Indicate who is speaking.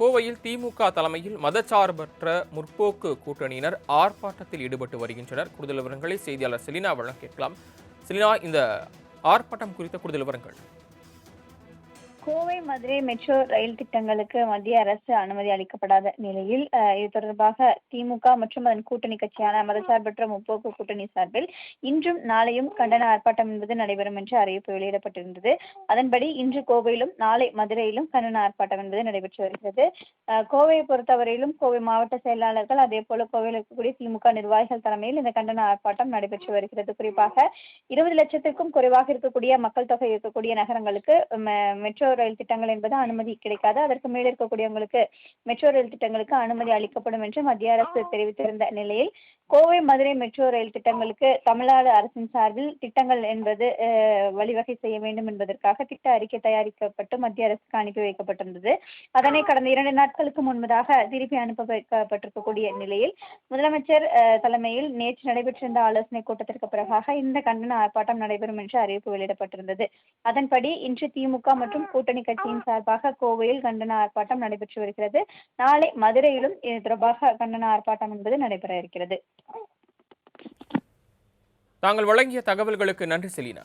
Speaker 1: கோவையில் திமுக தலைமையில் மதச்சார்பற்ற முற்போக்கு கூட்டணியினர் ஆர்ப்பாட்டத்தில் ஈடுபட்டு வருகின்றனர். கூடுதல் விவரங்களை செய்தியாளர் செலினா வழங்க கேட்கலாம் செலினா இந்த ஆர்ப்பாட்டம் குறித்த கூடுதல் விவரங்கள்.
Speaker 2: கோவை மதுரை மெட்ரோ ரயில் திட்டங்களுக்கு மத்திய அரசு அனுமதி அளிக்கப்படாத நிலையில் இது தொடர்பாக திமுக மற்றும் அதன் கூட்டணி கட்சியான மதசார்பற்ற முற்போக்கு கூட்டணி சார்பில் இன்றும் நாளையும் கண்டன ஆர்ப்பாட்டம் என்பது நடைபெறும் என்று அறிவிப்பு வெளியிடப்பட்டிருந்தது. அதன்படி இன்று கோவையிலும் நாளை மதுரையிலும் கண்டன ஆர்ப்பாட்டம் என்பது நடைபெற்று வருகிறது. கோவையை பொறுத்தவரையிலும் கோவை மாவட்ட செயலாளர்கள் அதே போல கோவையில் இருக்கக்கூடிய திமுக நிர்வாகிகள் தலைமையில் இந்த கண்டன ஆர்ப்பாட்டம் நடைபெற்று வருகிறது. குறிப்பாக இருபது லட்சத்திற்கும் குறைவாக இருக்கக்கூடிய மக்கள் தொகை இருக்கக்கூடிய நகரங்களுக்கு மெட்ரோ ரயில் திட்டங்கள் என்பது அனுமதி கிடைக்காது. அதற்கு மேல் இருக்கக்கூடியவங்களுக்கு மெட்ரோ ரயில் திட்டங்களுக்கு அனுமதி அளிக்கப்படும் என்று மத்திய அரசு தெரிவித்திருந்த நிலையில் கோவை மதுரை மெட்ரோ ரயில் திட்டங்களுக்கு தமிழ்நாடு அரசின் சார்பில் திட்டங்கள் என்பது வழிவகை செய்ய வேண்டும் என்பதற்காக திட்ட அறிக்கை தயாரிக்கப்பட்டு மத்திய அரசுக்கு அனுப்பி வைக்கப்பட்டிருந்தது. அதனை கடந்த இரண்டு நாட்களுக்கு முன்பதாக திருப்பி அனுப்ப வைக்கப்பட்டிருக்கக்கூடிய நிலையில் முதலமைச்சர் தலைமையில் நேற்று நடைபெற்றிருந்த ஆலோசனை கூட்டத்திற்கு பிறகாக இந்த கண்டன ஆர்ப்பாட்டம் நடைபெறும் என்று அறிவிப்பு வெளியிடப்பட்டிருந்தது. அதன்படி இன்று திமுக மற்றும் கூட்டணி கட்சியின் சார்பாக கோவையில் கண்டன ஆர்ப்பாட்டம் நடைபெற்று வருகிறது. நாளை மதுரையிலும் இது தொடர்பாக கண்டன ஆர்ப்பாட்டம் என்பது நடைபெற இருக்கிறது.
Speaker 1: தாங்கள் வழங்கிய தகவல்களுக்கு நன்றி செலினா.